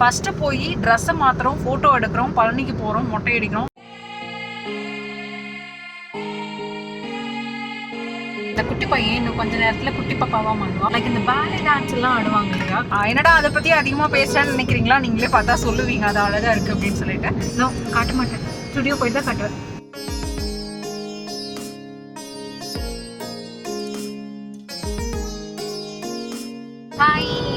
First போய் ட்ரெஸ்ஸை மாத்துறோம் photo எடுக்கிறோம் பழனிக்கு போகிறோம் மொட்டை அடிக்கிறோம். இந்த குட்டி பையன் இன்னும் கொஞ்ச நேரத்துல குட்டி பாப்பாவா மாறுவான் லைக் இந்த பேலே டான்ஸ் எல்லாம் ஆடுவாங்க இல்லையா? என்னடா அதை பத்தி அதிகமா பேசுறேன்னு நினைக்கிறீங்களா? நீங்களே பார்த்தா சொல்லுவீங்க அது அழகா இருக்கு அப்படின்னு சொல்லிட்டு. நான் காட்ட மாட்டேன். ஸ்டுடியோ போய் தான் காட்டுவேன்.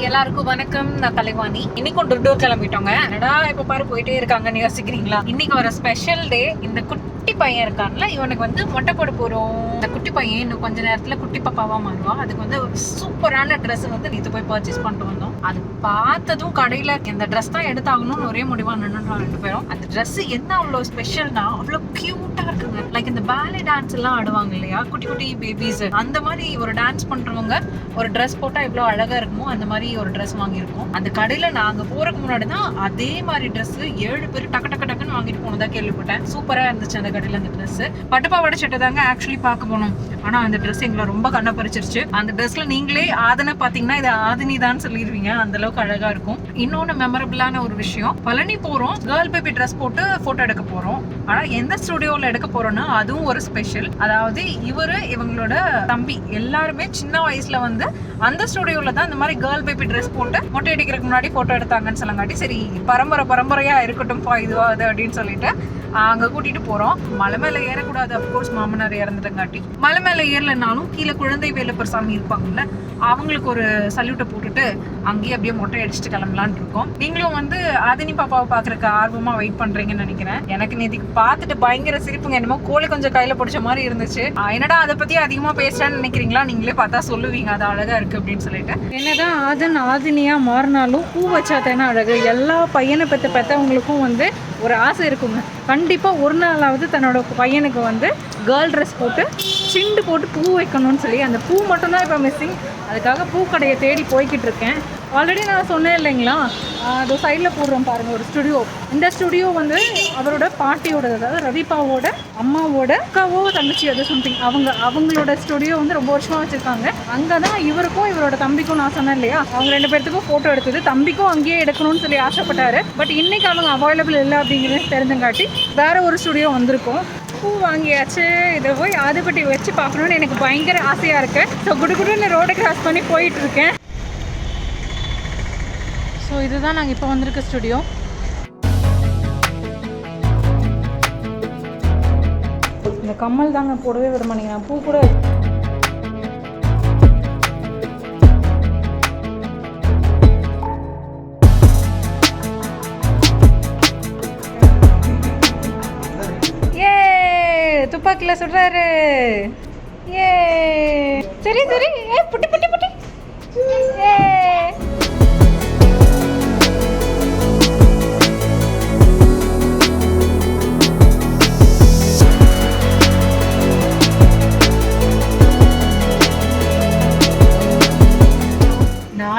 எல்லாருக்கும் வணக்கம். நான் தலைவாணி. இன்னைக்கு ஒரு கிளம்பிட்டோங்க. என்னடா இப்ப பாரு போயிட்டே இருக்காங்கன்னு யோசிக்கிறீங்களா இன்னைக்கு ஒரு ஸ்பெஷல் டே இந்த குட்டி பையன் இருக்கான்ல இவனுக்கு வந்து மொட்டை போட போறோம். அந்த குட்டி பையன் இன்னும் கொஞ்ச நேரத்துல குட்டி பாப்பாவா மாறுவான் அதுக்கு வந்து ஒரு சூப்பரான ட்ரெஸ் வந்து நேற்று போய் பர்ச்சேஸ் பண்ணிட்டு வந்தோம். அது பார்த்ததும் கடையில இந்த ட்ரெஸ் தான் எடுத்தாகணும்னு ஒரே முடிவா நின்னுட்டோம் ரெண்டு பேரும். அந்த ட்ரெஸ் என்ன அவ்வளவு ஸ்பெஷல்னா அவ்வளவு கியூட்டா இருக்குங்க. லைக் இந்த பேலே டான்ஸ் எல்லாம் ஆடுவாங்க இல்லையா? குட்டி குட்டி பேபிஸ் அந்த மாதிரி ஒரு டான்ஸ் பண்றவங்க ஒரு ட்ரெஸ் போட்டா எவ்வளோ அழகா இருக்குமோ அந்த மாதிரி ஒரு ட்ரெஸ் வாங்கியிருக்கோம். அந்த கடையில நாங்க போறதுக்கு முன்னாடி தான் அதே மாதிரி ட்ரெஸ் ஏழு பேர் டக்கு டக்கு டக்குன்னு வாங்கிட்டு போனதா கேள்விப்பட்டேன். சூப்பரா இருந்துச்சு அந்த கடை கடையில அந்த ட்ரெஸ் பட்டுப்பாவாடை சட்டை தாங்க ஆக்சுவலி பார்க்க போனோம். ஆனா அந்த ட்ரெஸ் எங்களை ரொம்ப கண்ண பறிச்சிருச்சு. அந்த ட்ரெஸ்ல நீங்களே ஆதனை பாத்தீங்கன்னா இது ஆதினி தான் சொல்லிடுவீங்க அந்த அளவுக்கு அழகா இருக்கும். இன்னொன்னு மெமரபிளான ஒரு விஷயம். பழனி போறோம். கேர்ள் பேபி ட்ரெஸ் போட்டு போட்டோ எடுக்க போறோம். ஆனா எந்த ஸ்டுடியோல எடுக்க போறோம்னா அதுவும் ஒரு ஸ்பெஷல் அதாவது இவரு இவங்களோட தம்பி எல்லாருமே சின்ன வயசுல வந்து அந்த ஸ்டுடியோல தான் இந்த மாதிரி கேர்ள் பேபி ட்ரெஸ் போட்டு மொட்டை அடிக்கிறதுக்கு முன்னாடி போட்டோ எடுத்தாங்கன்னு சொல்லங்காட்டி சரி பரம்பரை பரம்பரையா இருக்கட்டும்ப்பா இதுவா அது அப்படின்னு சொல்லிட்டு அங்க கூட்டிட்டு போறோம். மலை மேல ஏறக்கூடாது அப்கோர்ஸ் மாமனார் இறந்துட்டங்காட்டி. மலை மேல ஏறலைனாலும் கீழே குழந்தை வேலப்பர் சாமி இருப்பாங்கல்ல அவங்களுக்கு ஒரு சல்யூட்டை போட்டுட்டு அங்கேயே அப்படியே மொட்டை அடிச்சுட்டு கிளம்பலான்னு இருக்கோம். நீங்களும் வந்து ஆதினி பாப்பாவை பாக்குறதுக்கு ஆர்வமா வெயிட் பண்றீங்கன்னு நினைக்கிறேன். எனக்கு நேத்திக்கு பார்த்துட்டு பயங்கர சிரிப்புங்க. என்னமோ கோழி கொஞ்சம் கையில பிடிச்ச மாதிரி இருந்துச்சு. என்னடா அதை பத்தி அதிகமா பேசுறேன்னு நினைக்கிறீங்களா? நீங்களே பார்த்தா சொல்லுவீங்க. அது அழகா இருக்கு அப்படின்னு சொல்லிட்டு. என்னதான் ஆதன் ஆதினியா மாறினாலும் பூ வச்சா தானே அழகு. எல்லா பையனை பெற்ற பெற்றவங்களுக்கும் வந்து ஒரு ஆசை இருக்குங்க. கண்டிப்பாக ஒரு நாளாவது தன்னோட பையனுக்கு வந்து கேர்ள் ட்ரெஸ் போட்டு சிண்டு போட்டு பூ வைக்கணும்னு சொல்லி அந்த பூ மட்டும்தான் இப்போ மிஸ்ஸிங் அதுக்காக பூக்கடையை தேடி போய்கிட்டு இருக்கேன். ஆல்ரெடி நான் சொன்னேன் இல்லைங்களா? அது சைடில் போடுறோம் பாருங்கள் ஒரு ஸ்டுடியோ இந்த ஸ்டுடியோ வந்து அவரோட பாட்டியோட அதாவது ரவிபாவோட அம்மாவோட அக்காவோ தங்கச்சி அது சம்திங் அவங்க அவங்களோட ஸ்டுடியோ வந்து ரொம்ப வருஷமாக வச்சுருக்காங்க. அங்கே தான் இவருக்கும் இவரோட தம்பிக்கும் நான் சொன்னேன் இல்லையா? அவங்க ரெண்டு பேர்த்துக்கும் ஃபோட்டோ எடுத்தது. தம்பிக்கும் அங்கேயே எடுக்கணும்னு சொல்லி ஆசைப்பட்டாரு. பட் இன்னைக்கு அவங்க அவைலபிள் இல்லை அப்படிங்கிறது தெரிஞ்சங்காட்டி வேற ஒரு ஸ்டுடியோ வந்திருக்கும். பூ வாங்கியாச்சு. இதை போய் ஆதிப்பட்டி வச்சு பார்க்கணுன்னு எனக்கு பயங்கர ஆசையாக இருக்குது ஸோ குடுகுடுன்னு ரோடை கிராஸ் பண்ணி போயிட்டுருக்கேன் ஸோ இதுதான் நாங்கள் இப்போ வந்திருக்க ஸ்டுடியோ இந்த கம்மல் தாங்க போடவே விட மாட்டேங்கிறேன் பூ கூட துப்பாக்கில சுடுறாரு. ஏ சரி சரி. ஏ புட்டி புட்டி புட்டி. ஏ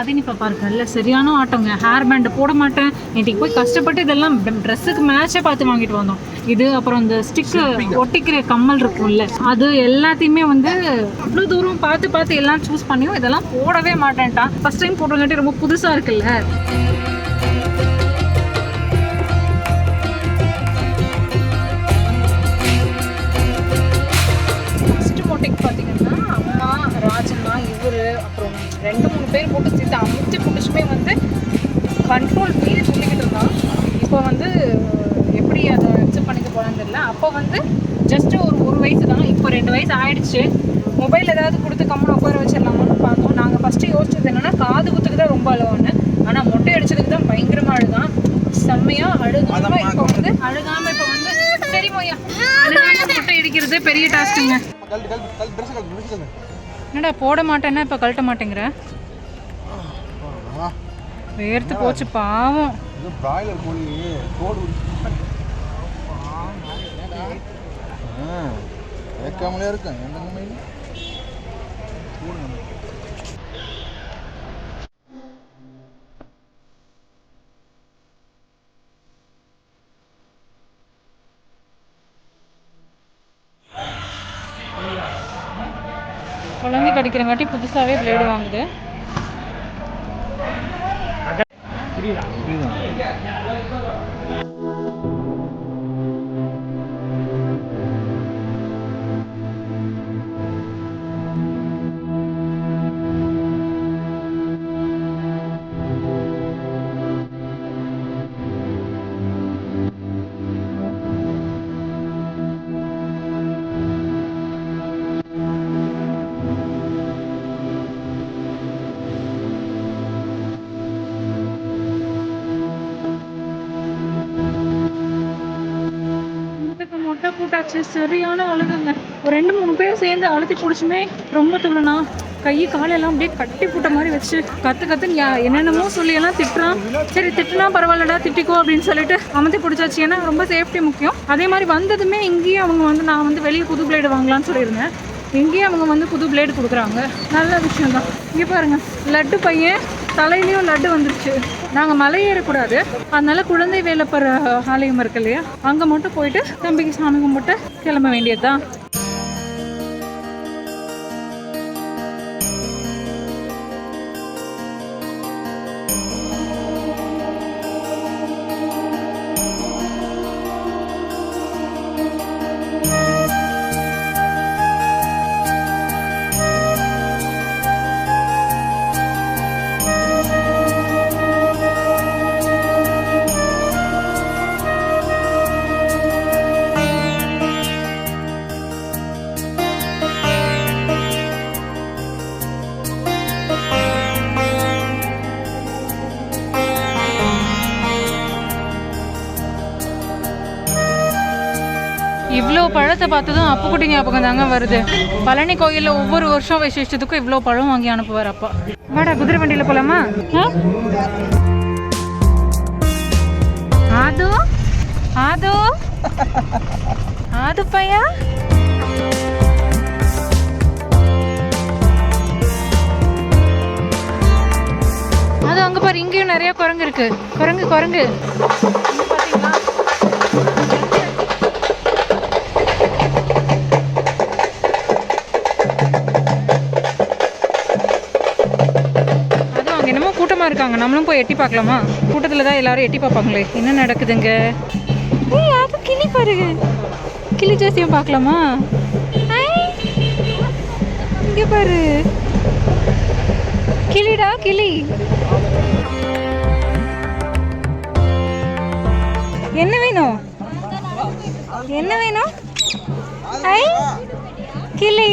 ஆதினி பாப்பா இருக்கல்ல சரியான ஆட்டங்க ஹேர் பேண்ட் போட மாட்டேன். நேற்றுக்கு போய் கஷ்டப்பட்டு இதெல்லாம் ட்ரெஸ்ஸுக்கு மேட்சே பார்த்து வாங்கிட்டு வந்தோம். இது அப்புறம் இந்த ஸ்டிக்கு ஒட்டிக்கிற கம்மல் இருக்கும்ல அது எல்லாத்தையுமே வந்து அவ்வளோ தூரம் பார்த்து பார்த்து எல்லாம் சூஸ் பண்ணியும் இதெல்லாம் போடவே மாட்டேன்ட்டான். ஃபர்ஸ்ட் டைம் போடுறதுங்காட்டி ரொம்ப புதுசாக இருக்குல்ல. ரெண்டு மூணு பேர் போட்டு சேர்த்து அமுத்தி பிடிச்சுமே வந்து கண்ட்ரோல் மீறி சொல்லிக்கிட்டு இருந்தான். இப்போ வந்து எப்படி அதை அக்செப்ட் பண்ணிக்க போகலான்னு தெரியல. அப்போ வந்து ஜஸ்ட் ஒரு ஒரு வயசு தான் இப்போ ரெண்டு வயசு ஆயிடுச்சு. மொபைல் ஏதாவது கொடுத்து கம்முன்னு உட்கார வச்சிடலாமான்னு பார்த்தோம். நாங்கள் ஃபஸ்ட்டு யோசிச்சது என்னன்னா காது குத்துக்கு தான் ரொம்ப அழுவான்னு ஆனால் மொட்டை அடிச்சதுக்கு தான் பயங்கரமாக அழுதான். செம்மையாக அழுகாம இப்போ வந்து அழுகாம இப்போ வந்து சரி மொய்யா. மொட்டை அடிக்கிறது பெரிய டாஸ்க்குங்க என்னடா போட மாட்டேன்னா இப்போ கழட்ட மாட்டேங்கிற? வேர்த்து போச்சு பாவம். பிராய்லர் கோழி தோடு கேட்காமலே இருக்கேன். குழந்தை கடிக்கிறங்காட்டி புதுசாகவே பிளேடு வாங்குது. புரியுதா? போட்டாச்சு சரியான அழுகுங்க. ஒரு ரெண்டு மூணு பேர் சேர்ந்து அழுத்தி பிடிச்சுமே ரொம்ப துள்ளனா கை காலெல்லாம் அப்படியே கட்டி போட்ட மாதிரி வச்சு கத்து கற்றுன்னு யா- என்னென்னமோ சொல்லியெல்லாம் திட்டுறான். சரி திட்டுனா பரவாயில்லடா திட்டிக்கோ அப்படின்னு சொல்லிட்டு அமர்த்தி பிடிச்சாச்சு ஏன்னா ரொம்ப சேஃப்டி முக்கியம். அதே மாதிரி வந்ததுமே இங்கேயே அவங்க வந்து நான் வந்து வெளியே புது பிளேடு வாங்கலாம்னு சொல்லியிருந்தேன். இங்கேயே அவங்க வந்து புது பிளேடு கொடுக்குறாங்க. நல்ல விஷயம் தான் இங்கே பாருங்க லட்டு பையன் தலையிலையும் லட்டு வந்துருச்சு. நாங்கள் மலை ஏறக்கூடாது. அதனால குழந்தை வேலைப்பற ஆலயம் இருக்கு இல்லையா? அங்கே மட்டும் போயிட்டு தம்பிக்கு சாமி கும்பிட்டு கிளம்ப வேண்டியதுதான். இவ்வளோ பழத்தை பார்த்ததும் அப்புக்குட்டி ஞாபகம் தாங்க வருது. பழனி கோயிலில் ஒவ்வொரு வருஷம் விசேஷத்துக்கும் இவ்வளோ பழம் வாங்கி அனுப்புவார் அப்பா. வாடா குதிரை வண்டியில் போலாமா? ஆதோ? ஆதோ? ஆது பையா? அது அங்க பாரு இங்கேயும் நிறைய குரங்கு இருக்கு. குரங்கு குரங்கு. பாத்தீங்களா? என்னமோ இருக்காங்க நம்மளும் போய் எட்டி பார்க்கலாமா? கூட்டத்தில் தான் எல்லாரும் எட்டி பார்ப்பாங்களே. என்ன நடக்குதுங்க? ஏய் அது கிளி பாருங்க. கிளி ஜோசியம் பார்க்கலாமா? இங்கே பாரு. கிளிடா கிளி. என்ன வேணும்? என்ன வேணும்? ஐ கிளி.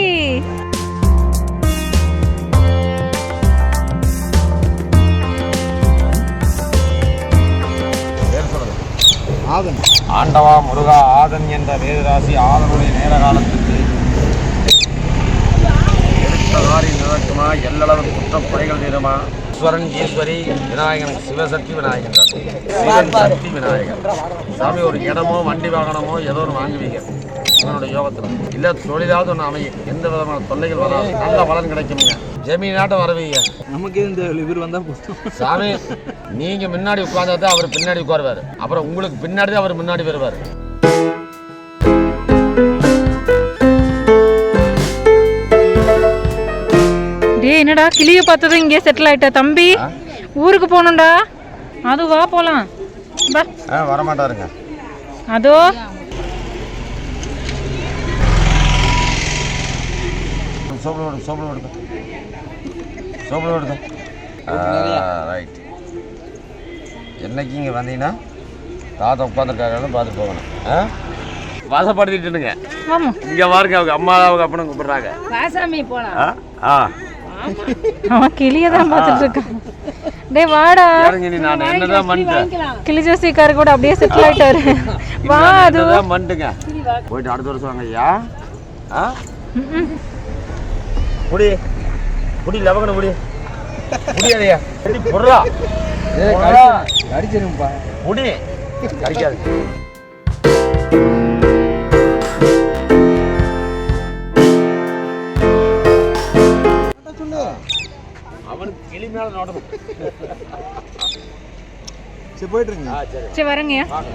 ஆதன் ஆண்டவா முருகா ஆதன் என்ற வேதராசி ஆதனுடைய நேர காலத்துக்கு எடுத்த காரி நிலக்குமா எல்லளவு குற்றம் குறைகள் தீருமா ஈஸ்வரன் ஈஸ்வரி விநாயகன் சிவசக்தி விநாயகன் சிவன் சக்தி விநாயகன். சாமி ஒரு இடமோ வண்டி வாகனமோ ஏதோ ஒன்று வாங்குவீங்க. உங்களுடைய யோகத்தில். இல்லை தொழிலாவது ஒன்று அமையும். எந்த விதமான தொல்லைகள் வராது. நல்ல பலன் கிடைக்குமுங்க. ஜமீனாட்டம் வரவீங்க. நமக்கே இந்த இவர் வந்தா போதும். சாமி நீங்க முன்னாடி உட்கார்ந்தா தான் அவர் பின்னாடி உட்காருவாரு. அப்புறம் உங்களுக்கு பின்னாடி தான் அவர் முன்னாடி வருவார். டேய் என்னடா கிளிய பார்த்ததும் இங்கே செட்டில் ஆயிட்ட தம்பி. ஊருக்கு போகணும்டா. அது வா போலாம். வா. ஆ வரமாட்டாருங்க. அதோ சோப்பில் விடுங்க சோப்பில் விடுங்க சோப்பில் விடுங்க ரைட் என்னைக்கு இங்கே வந்தீங்கன்னா தாத்தா உட்காந்துருக்காங்கன்னு பார்த்து போகணும். ஆ? வாசப்படுத்திட்டுனுங்க. இங்கே பாருங்க அவங்க அம்மா அவங்க அப்பனும் கூப்பிடுறாங்க. வாசாமி போலாம் ஆ? ஆ. அவன் கிளிய தான் பார்த்துட்டு இருக்கான் டேய் வாடா. யாருங்க நீ நான் என்னதான் பண்ணிட்டேன் கிளி ஜோசிக்காரு கூட அப்படியே செட்டில் ஆயிட்டாரு. வா அது. பண்ணிட்டுங்க போயிட்டு அடுத்த வருஷம் வாங்க ஐயா. ஆ? புடி புடி லவங்கன புடி முடியாதையா புடி புடுறா அடிச்சிருப்பா முடி கிடைக்காது. சொல்லு அவனுக்கு கிளி மேல சரி போயிட்டு இருங்க. சரி. சரி வரேங்கய்யா. வாங்க.